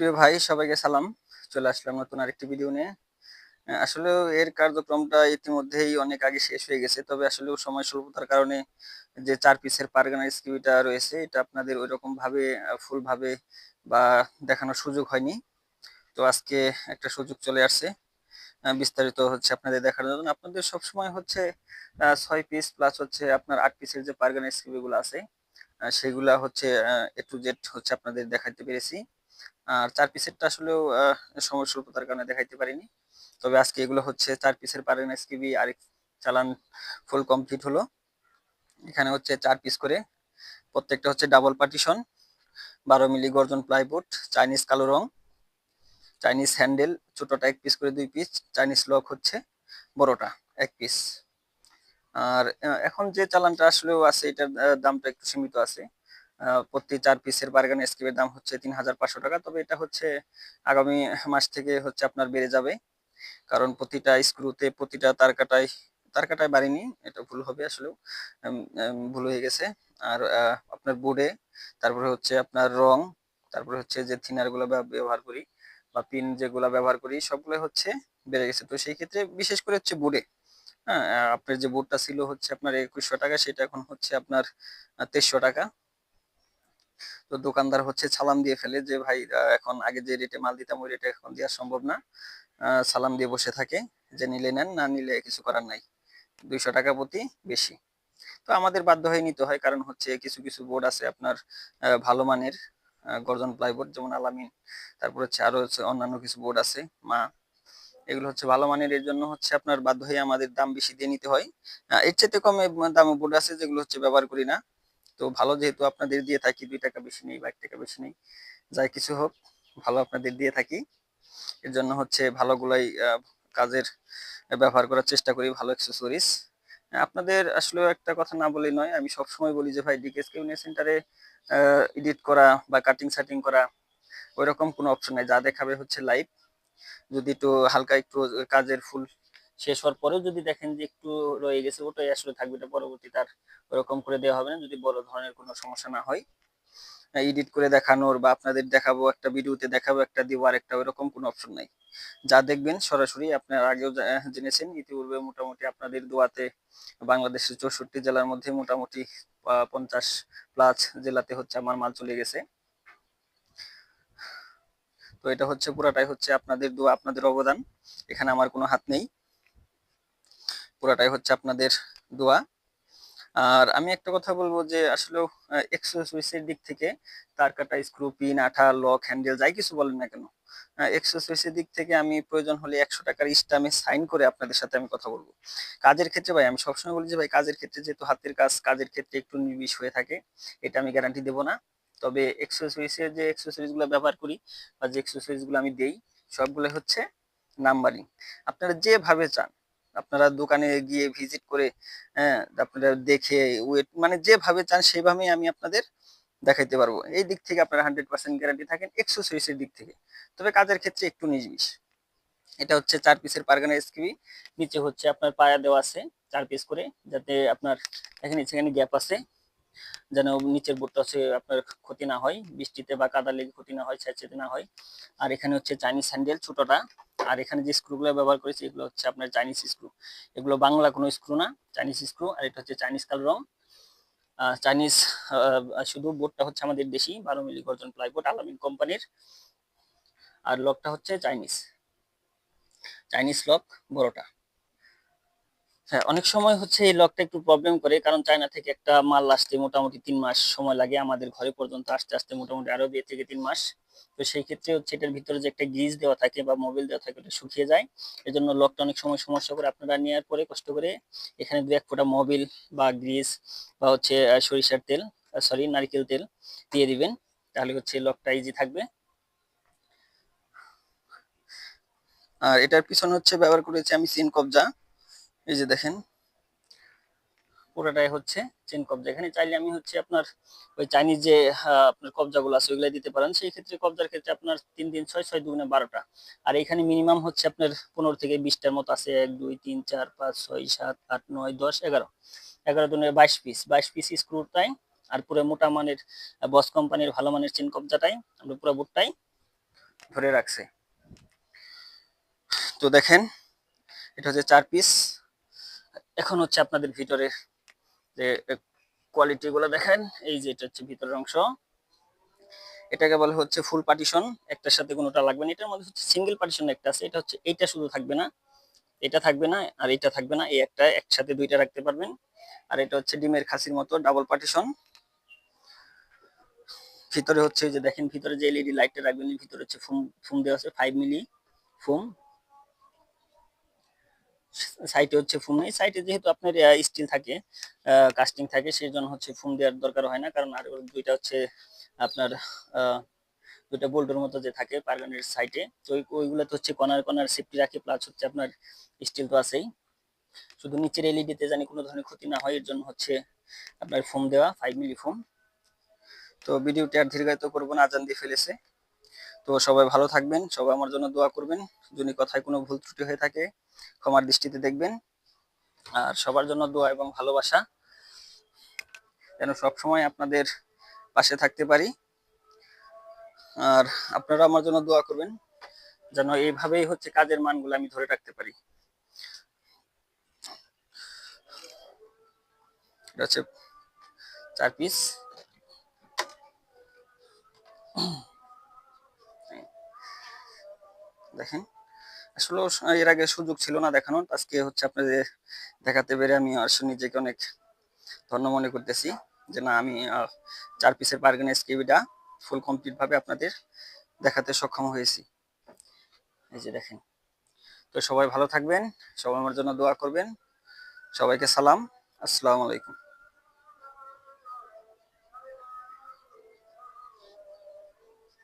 প্রিয় ভাই, সবাইকে সালাম। চলে আসলাম নতুন আরেকটি ভিডিও নিয়ে। আসলে এর কার্যক্রমটা ইতিমধ্যেই অনেক আগে শেষ হয়ে গেছে, তবে আসলে সময় স্বল্পতার কারণে যে চার পিসের পারগানা স্কিউটা রয়েছে, এটা আপনাদের ওই রকম ভাবে ফুল ভাবে বা দেখানোর সুযোগ হয়নি। তো আজকে একটা সুযোগ চলে আসছে। বিস্তারিত হচ্ছে আপনাদের দেখানোর জন্য। আপনাদের সবসময় হচ্ছে ছয় পিস প্লাস হচ্ছে আপনার আট পিসের যে পারগানা স্কিউ গুলো আছে সেগুলা হচ্ছে এ টু জেড হচ্ছে আপনাদের দেখাতে পেরেছি। আর চার পিসেরটা আসলেও সময় স্বল্পতার কারণে দেখাইতে পারিনি। তবে আজকে এগুলো হচ্ছে চার পিসের পারেন এসকিবি আরেক চালান ফুল কমপ্লিট হলো। এখানে হচ্ছে চার পিস করে। প্রত্যেকটা হচ্ছে ডাবল পার্টিশন বারো মিলি গর্জন প্লাইবোর্ড চাইনিজ কালো রং চাইনিজ হ্যান্ডেল ছোটটা এক পিস করে দুই পিস চাইনিজ লক হচ্ছে, বড়টা এক পিস আর এখন যে চালানটা আসলেও আছে, এটার দামটা একটু সীমিত আছে। প্রতি চার পিসের বার্গান স্ক্রিপের দাম হচ্ছে তিন হাজার পাঁচশো টাকা। তবে এটা হচ্ছে আগামী মাস থেকে হচ্ছে আপনার বেড়ে যাবে। কারণ প্রতিটা স্ক্রুতে প্রতিটা তার কাটায় তার কাটায় বাড়িনি এটা ভুল হবে আসলেও। ভুল হয়ে গেছে। আর আপনার বোর্ডে তারপরে হচ্ছে আপনার রং, তারপরে হচ্ছে যে থিনারগুলো ব্যবহার করি বা পিন যেগুলো ব্যবহার করি, সবগুলো হচ্ছে বেড়ে গেছে। তো সেই ক্ষেত্রে বিশেষ করে হচ্ছে বোর্ডে হ্যাঁ আপনার যে বোর্ডটা ছিল হচ্ছে আপনার একুশশো টাকা, সেটা এখন হচ্ছে আপনার তেইশশো টাকা। তো দোকানদার হচ্ছে সালাম দিয়ে ফেলে যে, ভাই এখন আগে যে রেটে মাল দিতাম, ওই রেটে এখন দেওয়া সম্ভব না। সালাম দিয়ে বসে থাকে যে, নিলে নেন, না নিলে কিছু করার নাই। দুইশো টাকা প্রতি বেশি। তো আমাদের বাধ্য হয়ে নিতে হয়, কারণ হচ্ছে কিছু কিছু বোর্ড আছে আপনার ভালো মানের গর্জন প্লাইবোর্ড যেমন আলামিন। তারপর হচ্ছে আরও হচ্ছে অন্যান্য কিছু বোর্ড আছে, মা। এগুলো হচ্ছে ভালো মানের, এর জন্য হচ্ছে আপনার বাধ্য হয়ে আমাদের দাম বেশি দিয়ে নিতে হয়। এর চাইতে কমে দামে বোর্ড আছে, যেগুলো হচ্ছে ব্যবহার করি না। তো ভালো যেহেতু আপনাদের দিয়ে থাকি, দুই টাকা বেশি নেই বা এক টাকা বেশি নেই, যাই কিছু হোক, ভালো আপনাদের দিয়ে থাকি। এর জন্য হচ্ছে ভালোগুলাই কাজের ব্যবহার করার চেষ্টা করি, ভালো অ্যাক্সেসরিজ আপনাদের আসলে একটা কথা না বলেই নয়, আমি সবসময় বলি যে ভাই ডিকেএস কেউনিয়া সেন্টারে এডিট করা বা কাটিং সাটিং করা, ওইরকম কোনো অপশন নাই। যা দেখাবে হচ্ছে লাইভ যদি একটু হালকা একটু কাজের ফুল শেষ হওয়ার পরেও যদি দেখেন যে একটু রয়ে গেছে, ওটাই আসলে থাকবে, এটা পরবর্তী তার ওরকম করে দেওয়া হবে না, যদি বড় ধরনের কোনো সমস্যা না হয়। এডিট করে দেখানোর বা আপনাদের দেখাবো একটা ভিডিওতে দেখাবো, একটা দিব আর একটা ওইরকম কোনো অপশন নাই। যা দেখবেন সরাসরি আপনার আগেও জেনেছেন, ইতিপূর্বে মোটামুটি আপনাদের দোয়াতে বাংলাদেশের চৌষট্টি জেলার মধ্যে মোটামুটি পঞ্চাশ প্লাস জেলাতে হচ্ছে আমার মাল চলে গেছে। তো এটা হচ্ছে, পুরাটাই হচ্ছে আপনাদের দোয়া, আপনাদের অবদান। এখানে আমার কোনো হাত নেই। পুরাটাই হচ্ছে আপনাদের দোয়া। আর আমি একটা কথা বলব যে, আসলে এক্সেসরিজের দিক থেকে তার কাটা স্ক্রু পিন আঠা লক হ্যান্ডেল যাই কিছু বলেন না কেন এক্সেসরিজের দিক থেকে আমি প্রয়োজন হলে একশো টাকার স্টামে সাইন করে আপনাদের সাথে আমি কথা বলব। কাজের ক্ষেত্রে ভাই, আমি সবসময় বলি যে, ভাই, কাজের ক্ষেত্রে যেহেতু হাতের কাজ, কাজের ক্ষেত্রে একটু নির্বিষ হয়ে থাকে, এটা আমি গ্যারান্টি দেবো না। তবে এক্সেসরিজের যে এক্সেসরিজগুলো ব্যবহার করি বা যে এক্সেসরিজগুলো আমি দেই সবগুলো হচ্ছে নাম্বারিং আপনারা যেভাবে চান আপনারা দোকানে গিয়ে ভিজিট করে হ্যাঁ আপনারা দেখে ওয়েট মানে যেভাবে চান সেভাবেই আমি আপনাদের দেখাইতে পারব। এই দিক থেকে আপনারা হান্ড্রেড পার্সেন্ট গ্যারান্টি থাকেন এক্সেসরিজের দিক থেকে। তবে কাজের ক্ষেত্রে একটু নির্বিষ। এটা হচ্ছে চার পিসের পারগানা এসকিবি নিচে হচ্ছে আপনার পায়া দেওয়া আছে, চার পিস করে, যাতে আপনার এখানে, সেখানে গ্যাপ আছে, যেন নিচের বোর্ডটা হচ্ছে আপনার ক্ষতি না হয়, বৃষ্টিতে বা কাদা লেগে ক্ষতি না হয় স্যাঁচেতে না হয়। আর এখানে হচ্ছে চাইনিজ স্যান্ডেল ছোটটা। আর এখানে যে স্ক্রুগুলো ব্যবহার করেছি, এগুলো হচ্ছে আপনার চাইনিজ স্ক্রু এগুলো বাংলা কোনো স্ক্রু না চাইনিজ স্ক্রু আর এটা হচ্ছে চাইনিজ কালো রং। চাইনিজ শুধু বোর্ডটা হচ্ছে আমাদের দেশি, বারো মিলি গর্জন প্লাইবোর্ড আলামিন কোম্পানির। আর লকটা হচ্ছে চাইনিজ চাইনিজ লক বড়টা। হ্যাঁ অনেক সময় হচ্ছে এই লকটা একটু প্রবলেম করে, কারণ চায়না থেকে একটা মাল আসতে মোটামুটি তিন মাস সময় লাগে, আমাদের ঘরে পর্যন্ত আসতে আসতে মোটামুটি আরও দুই থেকে তিন মাস। তো সেই ক্ষেত্রে হচ্ছে এটার ভিতরে যে একটা গ্রিজ দেওয়া থাকে বা মোবিল দেওয়া থাকে, ওটা শুকিয়ে যায়। এই জন্য লকটা অনেক সময় সমস্যা করে আপনারা নেওয়ার পরে কষ্ট করে এখানে দু এক ফোঁটা মোবিল বা গ্রিজ বা হচ্ছে সরিষার তেল সরি নারকেল তেল দিয়ে দিবেন। তাহলে হচ্ছে লকটা ইজি থাকবে। আর এটার পিছনে হচ্ছে ব্যবহার করেছি আমি সিন কবজা এই যে দেখেন, পুরোটাই হচ্ছে চেন কবজা। এখানে চাইলে আমি হচ্ছে আপনার ওই চাইনিজ যে আপনার কবজাগুলো আছে ওইগুলো দিতে পারেন। সেই ক্ষেত্রে কবজার ক্ষেত্রে আপনার তিন তিন ছয় ছয় দুগুণে বারোটা। আর এখানে মিনিমাম হচ্ছে আপনার পনেরো থেকে বিশটার মতো আছে। এক, দুই, তিন, চার, পাঁচ, ছয়, সাত, আট, নয়, দশ, এগারো। এগারো দুনে বাইশ পিস বাইশ পিস স্ক্রুটাই আর পুরো মোটা মানের বস কোম্পানির ভালো মানের চেন কবজাটাই আমরা পুরো বোর্ডটাই ধরে রাখছে। তো দেখেন, এটা হচ্ছে চার পিস এখন হচ্ছে আপনাদের ভিতরে যে কোয়ালিটি গুলো দেখেন, এই যে এটা হচ্ছে ভিতরের অংশ। এটাকে বলে হচ্ছে ফুল পার্টিশন একটার সাথে কোনোটা লাগবে না। এটার মধ্যে হচ্ছে সিঙ্গেল পার্টিশন একটা আছে, এটা হচ্ছে, এইটা শুধু থাকবে না, এটা থাকবে না আর এটা থাকবে না, এই একটা, একসাথে দুইটা রাখতে পারবেন। আর এটা হচ্ছে ডিমের খাসির মতো ডাবল পার্টিশন ভিতরে হচ্ছে যে দেখেন, ভিতরে যে এলইডি লাইটটা রাখবেন, ভিতরে হচ্ছে ফোম ফোম দেওয়া আছে ফাইভ মিলি ফোম সাইটে হচ্ছে ফোম নেই সাইটে যেহেতু আপনার স্টিল থাকে কাস্টিং থাকে সেই জন্য হচ্ছে ফোম দেওয়ার দরকার হয় না। কারণ আর দুইটা হচ্ছে আপনার দুইটা বোল্টের মতো যে থাকে পারগানের সাইটে, তো ওই- ওইগুলোতে হচ্ছে কর্নার কর্নার সেফটি রাখে প্লাস হচ্ছে আপনার স্টিল তো আছেই। শুধু নিচের এলইডিতে জানি কোনো ধরনের ক্ষতি না হয়, এর জন্য হচ্ছে আপনার ফোম দেওয়া ফাইভ মিলি ফোম তো ভিডিওটি আর দীর্ঘায়িত করব না, আজান দিয়ে ফেলেছে। তো সবাই ভালো থাকবেন, সবাই আমার জন্য দোয়া করবেন, যদি কথায় কোনো ভুল ত্রুটি হয়ে থাকে, ক্ষমার দৃষ্টিতে দেখবেন। আর সবার জন্য দোয়া এবং ভালোবাসা, যেন সবসময় আপনাদের পাশে থাকতে পারি। আর আপনারা আমার জন্য দোয়া করবেন, যেন এইভাবেই হচ্ছে কাজের মানগুলো আমি ধরে রাখতে পারি। এটা চার পিস আসলে, এর আগে সুযোগ ছিল না দেখানোর। আজকে হচ্ছে আপনাদের দেখাতে পেরে আমি আসলে নিজেকে অনেক ধন্য মনে করতেছি যে না, আমি চার পিসের বার্গেন স্কিবিটা ফুল কমপ্লিট ভাবে আপনাদের দেখাতে সক্ষম হয়েছি। এই যে দেখেন। তো সবাই ভালো থাকবেন, সবাই আমার জন্য দোয়া করবেন। সবাইকে সালাম। আসসালামু আলাইকুম।